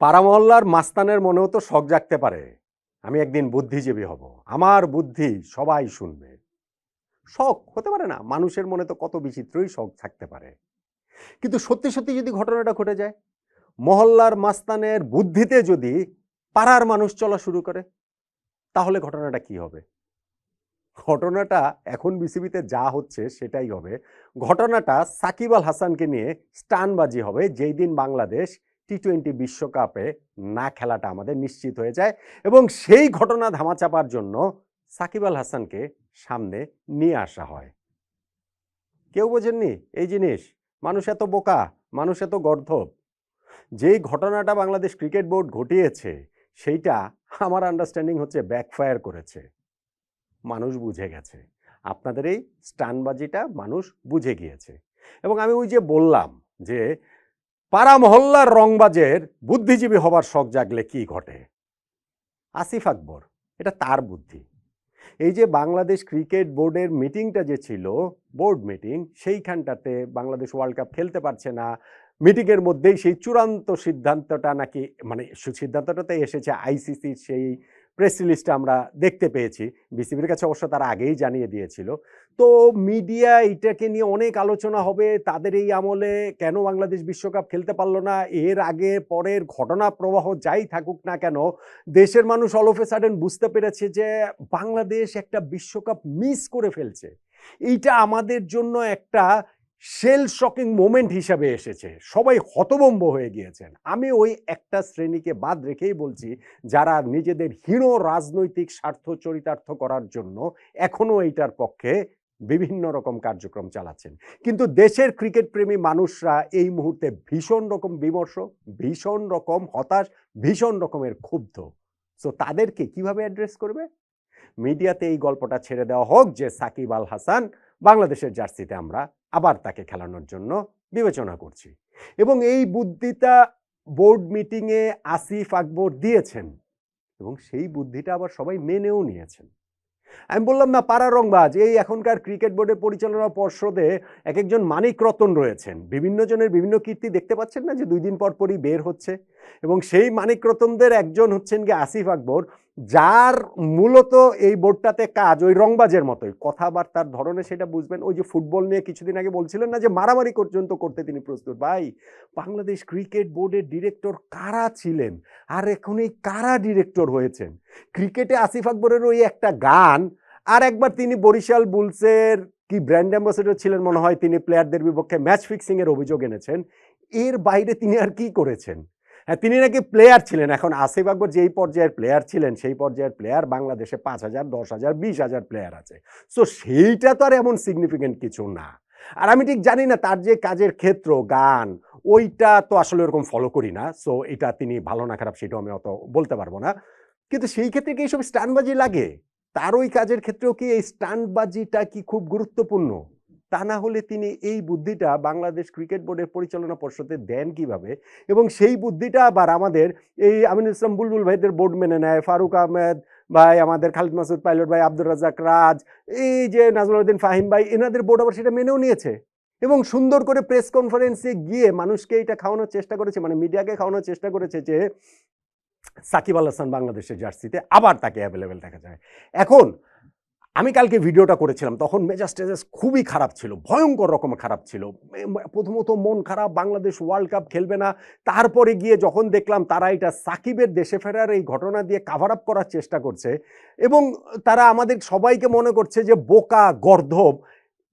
পাড়া মহল্লার মাস্তানের মনেও তো শখ জাগতে পারে। আমি একদিন বুদ্ধিজীবী হব। আমার বুদ্ধি সবাই শুনবে। শখ হতে পারে না, মানুষের মনে তো কত বিচিত্রই শখ থাকতে পারে। কিন্তু সত্যি সত্যি যদি ঘটনাটা ঘটে যায়, মহল্লার মাস্তানের বুদ্ধিতে যদি পাড়ার মানুষ চলা শুরু করে, তাহলে ঘটনাটা কি হবে? ঘটনাটা এখন বিসিবিতে যা হচ্ছে সেটাই হবে। ঘটনাটা সাকিব আল হাসানকে নিয়ে স্টানবাজি হবে। যেই দিন বাংলাদেশ টি টোয়েন্টি বিশ্বকাপে না খেলাটা আমাদের নিশ্চিত হয়ে যায় এবং সেই ঘটনা ধামাচাপার জন্য সাকিব আল হাসানকে সামনে নিয়ে আসা হয়। কেউ বোঝেননি এই জিনিস? মানুষ এত বোকা, মানুষ এত গর্ধব। যেই ঘটনাটা বাংলাদেশ ক্রিকেট বোর্ড ঘটিয়েছে, সেইটা আমার আন্ডারস্ট্যান্ডিং হচ্ছে ব্যাকফায়ার করেছে। মানুষ বুঝে গেছে। আপনাদের এই স্টানবাজিটা মানুষ বুঝে গিয়েছে। এবং আমি ওই যে বললাম যে পাড়া মহল্লার রংবাজের বুদ্ধিজীবী হবার শখ জাগলে কি ঘটে? আসিফ আকবর, এটা তার বুদ্ধি। এই যে বাংলাদেশ ক্রিকেট বোর্ডের মিটিংটা যে ছিল, বোর্ড মিটিং, সেইখানটাতে বাংলাদেশ ওয়ার্ল্ড কাপ খেলতে পারছে না। মিটিংয়ের মধ্যেই সেই চূড়ান্ত সিদ্ধান্তটা নাকি মানে সিদ্ধান্তটাতে এসেছে আইসিসির সেই প্রেস রিলিজটা আমরা দেখতে পেয়েছি। বিসিবির কাছে অবশ্য তারা আগেই জানিয়ে দিয়েছিল। তো মিডিয়া এটাকে নিয়ে অনেক আলোচনা হবে। তাদের এই আমলে কেন বাংলাদেশ বিশ্বকাপ খেলতে পারল না? এর আগে পরের ঘটনা প্রবাহ যাই থাকুক না কেন, দেশের মানুষ অল অফ এ সাডেন বুঝতে পেরেছে যে বাংলাদেশ একটা বিশ্বকাপ মিস করে ফেলছে। এইটা আমাদের জন্য একটা শেল শকিং মোমেন্ট হিসাবে এসেছে। সবাই হতবম্ব হয়ে গিয়েছেন। আমি ওই একটা শ্রেণীকে বাদ রেখেই বলছি, যারা নিজেদের হিরো রাজনৈতিক স্বার্থ চরিতার্থ করার জন্য এখনও এইটার পক্ষে বিভিন্ন রকম কার্যক্রম চালাচ্ছেন। কিন্তু দেশের ক্রিকেট প্রেমী মানুষরা এই মুহূর্তে ভীষণ রকম বিমর্ষ, ভীষণ রকম হতাশ, ভীষণ রকমের ক্ষুব্ধ। সো তাদেরকে কীভাবে অ্যাড্রেস করবে? মিডিয়াতে এই গল্পটা ছেড়ে দেওয়া হোক যে সাকিব আল হাসান বাংলাদেশের জার্সিতে আমরা আবার তাকে খেলানোর জন্য বিবেচনা করছি। এবং এই বুদ্ধিটা বোর্ড মিটিংয়ে আসিফ আকবর দিয়েছেন এবং সেই বুদ্ধিটা আবার সবাই মেনেও নিয়েছেন। আমি বললাম, না পাড়া রংবাজ, এই এখনকার ক্রিকেট বোর্ডের পরিচালনা পর্ষদে এক একজন মানিক রতন রয়েছেন। বিভিন্ন জনের বিভিন্ন কীর্তি দেখতে পাচ্ছেন না যে দুই দিন পর পরই বের হচ্ছে। এবং সেই মানিক রতনদের একজন হচ্ছেন গিয়ে আসিফ আকবর। যার মূলত এই বোর্ডটাতে কাজ, ওই রংবাজের মতোই। কথাবার্তার ধরনে সেটা বুঝবেন। ওই যে ফুটবল নিয়ে কিছুদিন আগে বলছিলেন না যে মারামারি পর্যন্ত করতে তিনি প্রস্তুত। ভাই, বাংলাদেশ ক্রিকেট বোর্ডের ডিরেক্টর কারা ছিলেন? আর এখন এই কারা ডিরেক্টর হয়েছেন? ক্রিকেটে আসিফ আকবরের ওই একটা গান, আর একবার তিনি বরিশাল বুলসের কি ব্র্যান্ড অ্যাম্বাসেডর ছিলেন মনে হয়, তিনি প্লেয়ারদের বিপক্ষে ম্যাচ ফিক্সিংয়ের অভিযোগ এনেছেন। এর বাইরে তিনি আর কি করেছেন? তিনি নাকি প্লেয়ার ছিলেন। এখন আসিফ আকবর যেই পর্যায়ের প্লেয়ার ছিলেন, সেই পর্যায়ের প্লেয়ার বাংলাদেশে পাঁচ হাজার, দশ হাজার, বিশ হাজার প্লেয়ার আছে। সো সেইটা তো আর এমন সিগনিফিকেন্ট কিছু না। আর আমি ঠিক জানি না তার যে কাজের ক্ষেত্র, গান, ওইটা তো আসলে ওরকম ফলো করি না। সো এটা তিনি ভালো না খারাপ সেটাও আমি অত বলতে পারব না। কিন্তু সেই ক্ষেত্রে কি এইসব স্টান্টবাজি লাগে? তার ওই কাজের ক্ষেত্রেও কি এই স্টান্টবাজিটা কি খুব গুরুত্বপূর্ণ? তা না হলে তিনি এই বুদ্ধিটা বাংলাদেশ ক্রিকেট বোর্ডের পরিচালনা পর্ষদে দেন কীভাবে? এবং সেই বুদ্ধিটা আবার আমাদের এই আমিনুল ইসলাম বুলবুল ভাইদের বোর্ড মেনে নেয়, ফারুক আহমেদ ভাই, আমাদের খালিদ মাসুদ পাইলট ভাই, আব্দুর রাজাক রাজ, এই যে নাজমুদ্দিন ফাহিম ভাই, এনাদের বোর্ড আবার সেটা মেনেও নিয়েছে। এবং সুন্দর করে প্রেস কনফারেন্সে গিয়ে মানুষকে এটা খাওয়ানোর চেষ্টা করেছে মানে মিডিয়াকে খাওয়ানোর চেষ্টা করেছে যে সাকিব আল হাসান বাংলাদেশের জার্সিতে আবার তাকে অ্যাভেলেবেল দেখা যায়। এখন আমি কালকে ভিডিওটা করেছিলাম, তখন মেজাজ টেজাজ খুবই খারাপ ছিল, ভয়ঙ্কর রকম খারাপ ছিল। প্রথমত মন খারাপ, বাংলাদেশ ওয়ার্ল্ড কাপ খেলবে না, তারপরে গিয়ে যখন দেখলাম তারা এটা সাকিবের দেশে ফেরার এই ঘটনা দিয়ে কাভার আপ করার চেষ্টা করছে এবং তারা আমাদের সবাইকে মনে করছে যে বোকা, গর্ধব,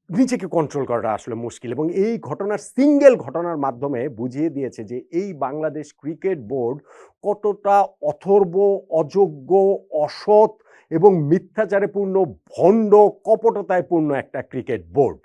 নিজেকে কন্ট্রোল করাটা আসলে মুশকিল এবং এই ঘটনার সিঙ্গেল ঘটনার মাধ্যমে বুঝিয়ে দিয়েছে যে এই বাংলাদেশ ক্রিকেট বোর্ড কতটা অথর্ব, অযোগ্য, অসৎ এবং মিথ্যাচারে পূর্ণ ভণ্ড কপটতায় পূর্ণ একটা ক্রিকেট বোর্ড।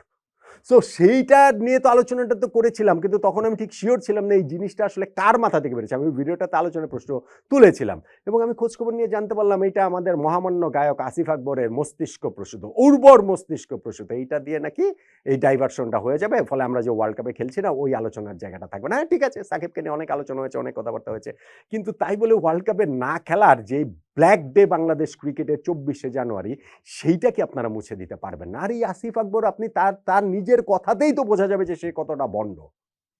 সো সেইটা নিয়ে তো আলোচনাটা তো করেছিলাম কিন্তু তখন আমি ঠিক শিওর ছিলাম না এই জিনিসটা আসলে কার মাথা থেকে বেড়েছে আমি ভিডিওটাতে আলোচনার প্রশ্ন তুলেছিলাম এবং আমি খোঁজখবর নিয়ে জানতে পারলাম এটা আমাদের মহামান্য গায়ক আসিফ আকবরের মস্তিষ্ক প্রসূত উর্বর মস্তিষ্ক প্রসূত। এইটা দিয়ে নাকি এই ডাইভারশনটা হয়ে যাবে ফলে আমরা যে ওয়ার্ল্ড কাপে খেলছি না ওই আলোচনার জায়গাটা থাকবে না। হ্যাঁ, ঠিক আছে সাকিবকে নিয়ে অনেক আলোচনা হয়েছে অনেক কথাবার্তা হয়েছে কিন্তু তাই বলে ওয়ার্ল্ড কাপে না খেলার যে ব্ল্যাক ডে বাংলাদেশ ক্রিকেটের চব্বিশে জানুয়ারি সেইটা কি আপনারা মুছে দিতে পারবেন না। আর এই আসিফ আকবর, আপনি তার তার নিজের কথাতেই তো বোঝা যাবে যে সে কতটা বন্ড।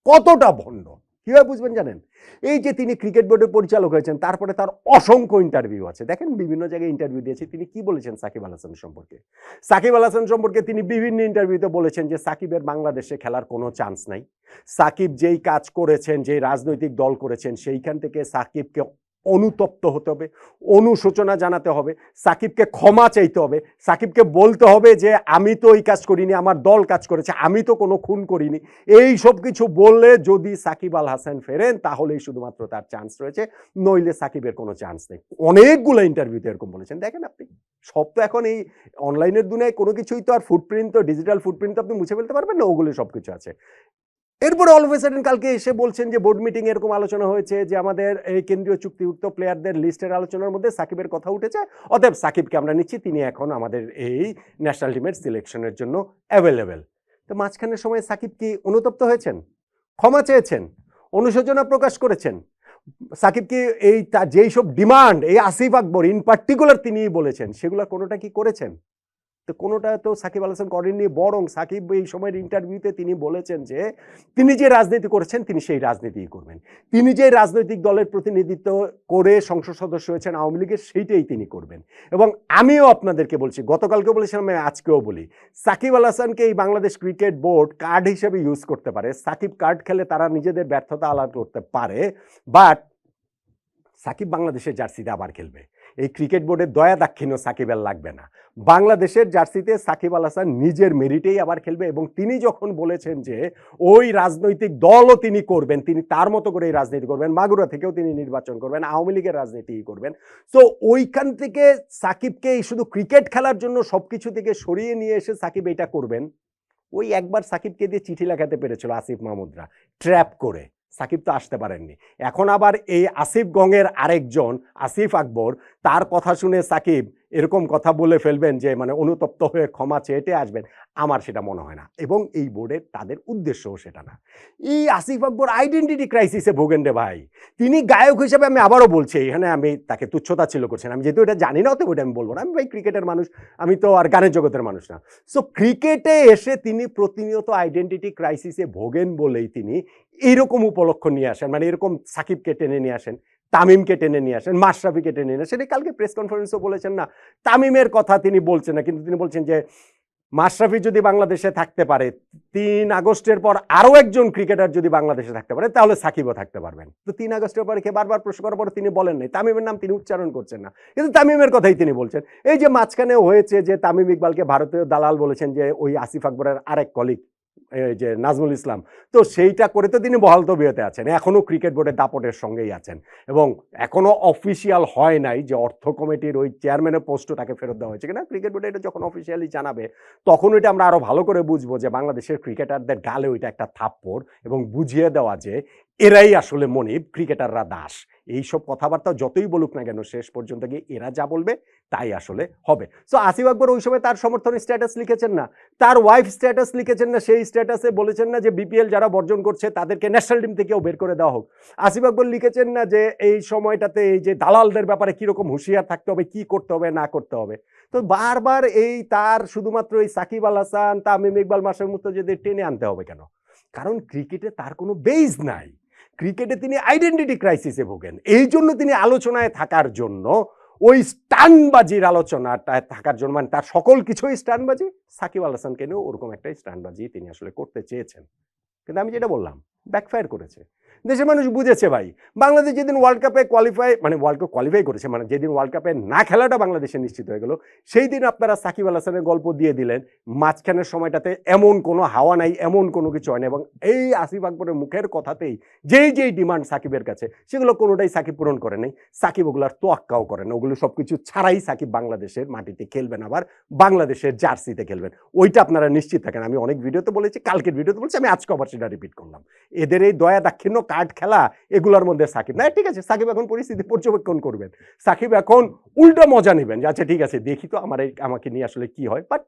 কতটা কি কীভাবে বুঝবেন জানেন? এই যে তিনি ক্রিকেট বোর্ডের পরিচালক হয়েছেন, তারপরে তার অসংখ্য ইন্টারভিউ আছে। দেখেন, বিভিন্ন জায়গায় ইন্টারভিউ দিয়েছে। তিনি কি বলেছেন সাকিব আল হাসান সম্পর্কে? সাকিব আল হাসান সম্পর্কে তিনি বিভিন্ন ইন্টারভিউতে বলেছেন যে সাকিবের বাংলাদেশে খেলার কোনো চান্স নাই। সাকিব যেই কাজ করেছেন, যেই রাজনৈতিক দল করেছেন, সেইখান থেকে সাকিবকে অনুতপ্ত হতে হবে, অনুশোচনা জানাতে হবে, সাকিবকে ক্ষমা চাইতে হবে, সাকিবকে বলতে হবে যে, আমি তো এই কাজ করিনি, আমার দল কাজ করেছে, আমি তো কোনো খুন করিনি। এই সব কিছু বললে যদি সাকিব আল হাসান ফেরেন, তাহলেই শুধুমাত্র তার চান্স রয়েছে, নইলে সাকিবের কোনো চান্স নেই। অনেকগুলো ইন্টারভিউতে এরকম বলেছেন। দেখেন আপনি, সব তো এখন এই অনলাইনের দুনিয়ায় কোনো কিছুই তো আর ফুটপ্রিন্ট তো ডিজিটাল ফুটপ্রিন্ট তো আপনি মুছে ফেলতে পারবেন না ওগুলো সব কিছু আছে। এরপরে অল অফ সাডেন কালকে এসে বলছেন যে বোর্ড মিটিং এরকম আলোচনা হয়েছে যে আমাদের এই কেন্দ্রীয় চুক্তিভুক্ত প্লেয়ারদের লিস্টের আলোচনার মধ্যে সাকিবের কথা উঠেছে। অতএব সাকিবকে আমরা নিচ্ছি, তিনি এখন আমাদের এই ন্যাশনাল টিমের সিলেকশনের জন্য অ্যাভেলেবেল তো মাঝখানের সময় সাকিব কি অনুতপ্ত হয়েছেন? ক্ষমা চেয়েছেন? অনুশোচনা প্রকাশ করেছেন? সাকিব কি এই যেই সব ডিমান্ড এই আসিফ আকবর ইন পার্টিকুলার তিনি বলেছেন, সেগুলো কোনোটা কি করেছেন? তো কোনোটা তো সাকিব আল হাসান করেননি, বরং সাকিব এই সময়ের ইন্টারভিউতে তিনি বলেছেন যে, তিনি যে রাজনীতি করেছেন, তিনি সেই রাজনীতিই করবেন। তিনি যে রাজনৈতিক দলের প্রতিনিধিত্ব করে সংসদ সদস্য হয়েছেন আওয়ামী লীগের, সেইটাই তিনি করবেন। এবং আমিও আপনাদেরকে বলছি, গতকালকেও বলেছিলাম, আমি আজকেও বলি, সাকিব আল হাসানকে এই বাংলাদেশ ক্রিকেট বোর্ড কার্ড হিসেবে ইউজ করতে পারে। সাকিব কার্ড খেলে তারা নিজেদের ব্যর্থতা আলাদা করতে পারে বাট সাকিব বাংলাদেশের জার্সিতে আবার খেলবে। এই ক্রিকেট বোর্ডের দয়া দাক্ষিণ্য সাকিবের লাগবে না। বাংলাদেশের জার্সিতে সাকিব আল হাসান নিজের মেরিটেই আবার খেলবে এবং তিনি যখন বলেছেন যে ওই রাজনৈতিক দলও তিনি করবেন, তিনি তার মতো করে এই রাজনীতি করবেন, মাগুরা থেকেও তিনি নির্বাচন করবেন, আওয়ামী লীগের রাজনীতি করবেন। তো ওইখান থেকে সাকিবকে এই শুধু ক্রিকেট খেলার জন্য সব কিছু থেকে সরিয়ে নিয়ে এসে সাকিব এটা করবেন। ওই একবার সাকিবকে দিয়ে চিঠি লেখাতে পেরেছিল আসিফ মাহমুদরা ট্র্যাপ করে। সাকিব তো আসতে পারেননি। এখন আবার এই আসিফ গঙের আরেকজন, আসিফ আকবর, তার কথা শুনে সাকিব এরকম কথা বলে ফেলবেন যে মানে অনুতপ্ত হয়ে ক্ষমা চেয়েটে আসবেন, আমার সেটা মনে হয় না। এবং এই বোর্ডের তাদের উদ্দেশ্যও সেটা না। এই আসিফ আকবর আইডেন্টিটি ক্রাইসিসে ভোগেন রে ভাই। তিনি গায়ক হিসেবে আমি আবারও বলছি, এখানে আমি তাকে তুচ্ছতা ছিল করছেন। আমি যেহেতু এটা জানি না অত ওইটা আমি বলব না। আমি ভাই ক্রিকেটের মানুষ, আমি তো আর গানের জগতের মানুষ না। সো ক্রিকেটে এসে তিনি প্রতিনিয়ত আইডেন্টিটি ক্রাইসিসে ভোগেন বলেই তিনি এইরকম উপলক্ষ নিয়ে আসেন মানে এরকম সাকিবকে টেনে নিয়ে আসেন। তামিমকে টেনে নিয়ে আসেন, মাশরাফিকে টেনে নিয়ে আসেন। কালকে প্রেস কনফারেন্সও বলেছেন না। তামিমের কথা তিনি বলছেন না, কিন্তু তিনি বলছেন যে, মাশরাফি যদি বাংলাদেশে থাকতে পারে, তিন আগস্টের পর আরও একজন ক্রিকেটার যদি বাংলাদেশে থাকতে পারে, তাহলে সাকিবও থাকতে পারবেন। তো তিন আগস্টের পরে কে বারবার প্রশ্ন করার পরে তিনি বলেন নাই। তামিমের নাম তিনি উচ্চারণ করছেন না। কিন্তু তামিমের কথাই তিনি বলছেন। এই যে মাঝখানে হয়েছে যে, তামিম ইকবালকে ভারতীয় দালাল বলেছেন যে, ওই আসিফ আকবরের আরেক কলিগ যে নাজমুল ইসলাম। তো সেইটা করে তো তিনি বহাল তবিয়তে আছেন এখনও ক্রিকেট বোর্ডের দাপটের সঙ্গেই আছেন এবং এখনও অফিসিয়াল হয় নাই যে অর্থ কমিটির ওই চেয়ারম্যানের পোস্টও তাকে ফেরত দেওয়া হয়েছে কিনা। ক্রিকেট বোর্ডে এটা যখন অফিসিয়ালি জানাবে, তখন ওইটা আমরা আরও ভালো করে বুঝব যে বাংলাদেশের ক্রিকেটারদের গালে ওইটা একটা থাপ্পড় এবং বুঝিয়ে দেওয়া যে এরাই আসলে মনিব, ক্রিকেটাররা দাস। এইসব কথাবার্তা যতই বলুক না কেন, শেষ পর্যন্ত গিয়ে এরা যা বলবে তাই আসলে হবে। সো আসিফ আকবর ওই সময় তার সমর্থন স্ট্যাটাস লিখেছেন না। তার ওয়াইফ স্ট্যাটাস লিখেছেন না, সেই স্ট্যাটাসে বলেছেন না যে বিপিএল যারা বর্জন করছে তাদেরকে ন্যাশনাল টিম থেকেও বের করে দেওয়া হোক। আসিফ আকবর লিখেছেন না যে এই সময়টাতে এই যে দালালদের ব্যাপারে কীরকম হুঁশিয়ার থাকতে হবে, কি করতে হবে, না করতে হবে। তো বারবার এই তার শুধুমাত্র এই সাকিব আল হাসান, তামিম ইকবাল মাসের মতো যদি টেনে আনতে হবে কেন? কারণ ক্রিকেটে তার কোনো বেজ নাই। ক্রিকেটে তিনি আইডেন্টিটি ক্রাইসিসে ভোগেন। এই জন্য তিনি আলোচনায় থাকার জন্য, ওই স্টানবাজির আলোচনাটায় থাকার জন্য মানে তার সকল কিছুই স্টানবাজি, সাকিব আল হাসানকে নিয়েও ওরকম একটা স্টানবাজি তিনি আসলে করতে চেয়েছেন। কিন্তু আমি যেটা বললাম ব্যাকফায়ার করেছে। দেশের মানুষ বুঝেছে ভাই। বাংলাদেশ যেদিন ওয়ার্ল্ড কাপে কোয়ালিফাই মানে ওয়ার্ল্ড কাপ কোয়ালিফাই করেছে মানে যেদিন ওয়ার্ল্ড কাপে না খেলাটা বাংলাদেশে নিশ্চিত হয়ে গেল, সেই দিন আপনারা সাকিব আল হাসানের গল্প দিয়ে দিলেন, মাঝখানের সময়টাতে এমন কোনো হাওয়া নাই, এমন কোনো কিছু হয় না এবং এই আসিফ আকবরের মুখের কথাতেই যেই যেই ডিমান্ড সাকিবের কাছে, সেগুলো কোনোটাই সাকিব পূরণ করে নাই। সাকিব ওগুলার তোয়াক্কাও করে না, ওগুলো সব কিছু ছাড়াই সাকিব বাংলাদেশের মাটিতে খেলবেন আবার বাংলাদেশের জার্সিতে খেলবেন। ওইটা আপনারা নিশ্চিত থাকেন। আমি অনেক ভিডিওতে বলেছি, কালকের ভিডিওতে বলেছি, আমি আজকে আবার সেটা রিপিট করলাম। এদের এই দয়া দাক্ষিণ্য কার্ড খেলা, এগুলোর মধ্যে সাকিব। না, ঠিক আছে, সাকিব এখন পরিস্থিতি পর্যবেক্ষণ করবেন। সাকিব এখন উল্টো মজা নেবেন আচ্ছা ঠিক আছে, দেখি তো আমার এই, আমাকে নিয়ে আসলে কি হয়। বাট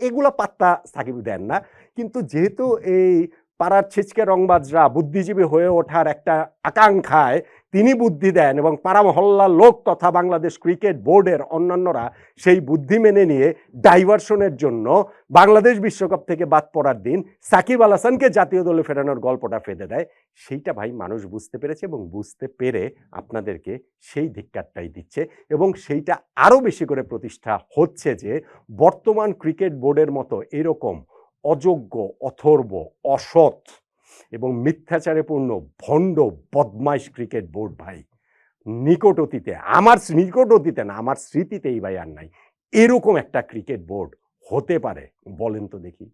এগুলো পাত্তা সাকিব দেন না। কিন্তু যেহেতু এই পাড়ার ছিচকে রংবাজরা বুদ্ধিজীবী হয়ে ওঠার একটা আকাঙ্ক্ষায় তিনি বুদ্ধি দেন এবং পাড়া মহল্লার লোক তথা বাংলাদেশ ক্রিকেট বোর্ডের অন্যান্যরা সেই বুদ্ধি মেনে নিয়ে ডাইভারশনের জন্য বাংলাদেশ বিশ্বকাপ থেকে বাদ পড়ার দিন সাকিব আল হাসানকে জাতীয় দলে ফেরানোর গল্পটা ফেঁদে দেয়। সেইটা ভাই মানুষ বুঝতে পেরেছে এবং বুঝতে পেরে আপনাদেরকে সেই ধিক্কারটাই দিচ্ছে এবং সেইটা আরও বেশি করে প্রতিষ্ঠা হচ্ছে যে বর্তমান ক্রিকেট বোর্ডের মতো এরকম অযোগ্য, অথর্ব, অসৎ এবং মিথ্যাচারে পূর্ণ ভণ্ড, বদমাইশ ক্রিকেট বোর্ড, ভাই। নিকট অতীতে আমার নিকট অতীতে না, আমার স্মৃতিতেই ভাই আর নাই। এরকম একটা ক্রিকেট বোর্ড হতে পারে, বলেন তো দেখি।